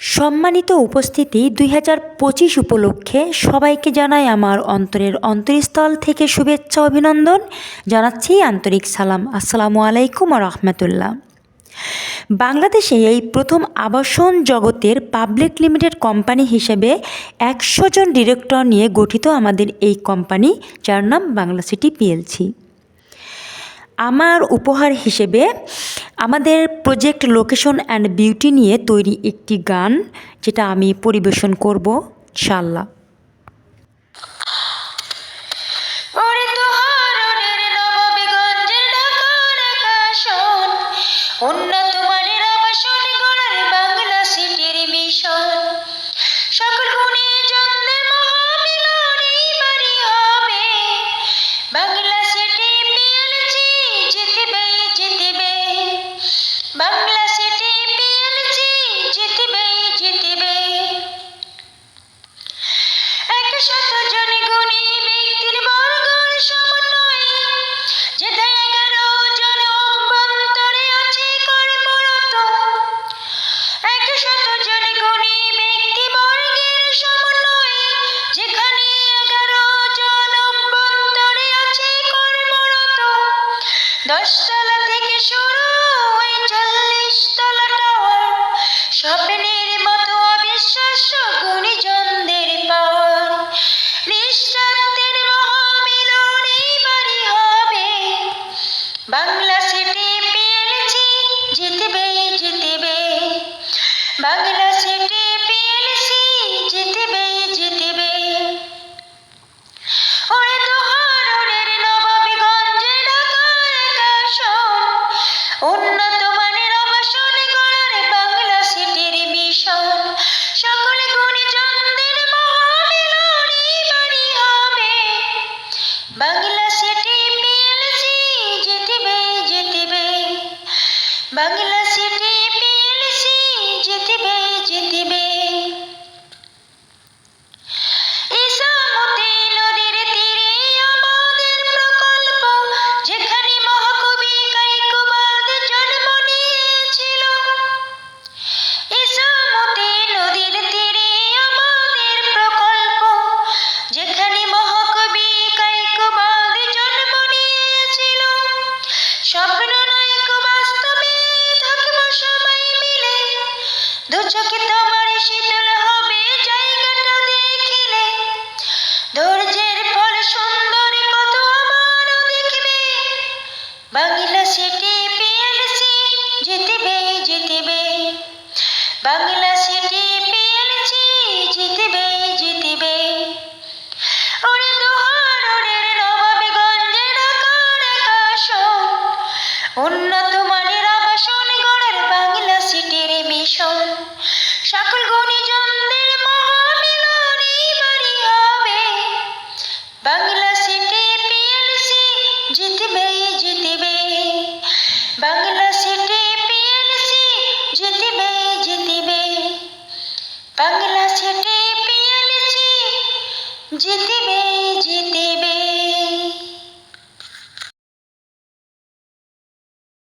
সম্মানিত উপস্থিতি দুই হাজার পঁচিশ উপলক্ষে সবাইকে জানাই আমার অন্তরের অন্তরস্থল থেকে শুভেচ্ছা অভিনন্দন। জানাচ্ছি আন্তরিক সালাম। আসসালামু আলাইকুম রহমতুল্লাহ। বাংলাদেশে এই প্রথম আবাসন জগতের পাবলিক লিমিটেড কোম্পানি হিসেবে একশো জন ডিরেক্টর নিয়ে গঠিত আমাদের এই কোম্পানি, যার নাম বাংলা সিটি পিএলসি। আমার উপহার হিসেবে আমাদের প্রজেক্ট লোকেশন অ্যান্ড বিউটি নিয়ে তৈরি একটি গান, যেটা আমি পরিবেশন করব ইনশাল্লাহ উন্নত দশতলা থেকে শুরু ওই চল্লিশ তলা টাওয়ার স্বপ্নের মতো অবিশ্বাস্য বাংলা সিটি বাংলা সিটি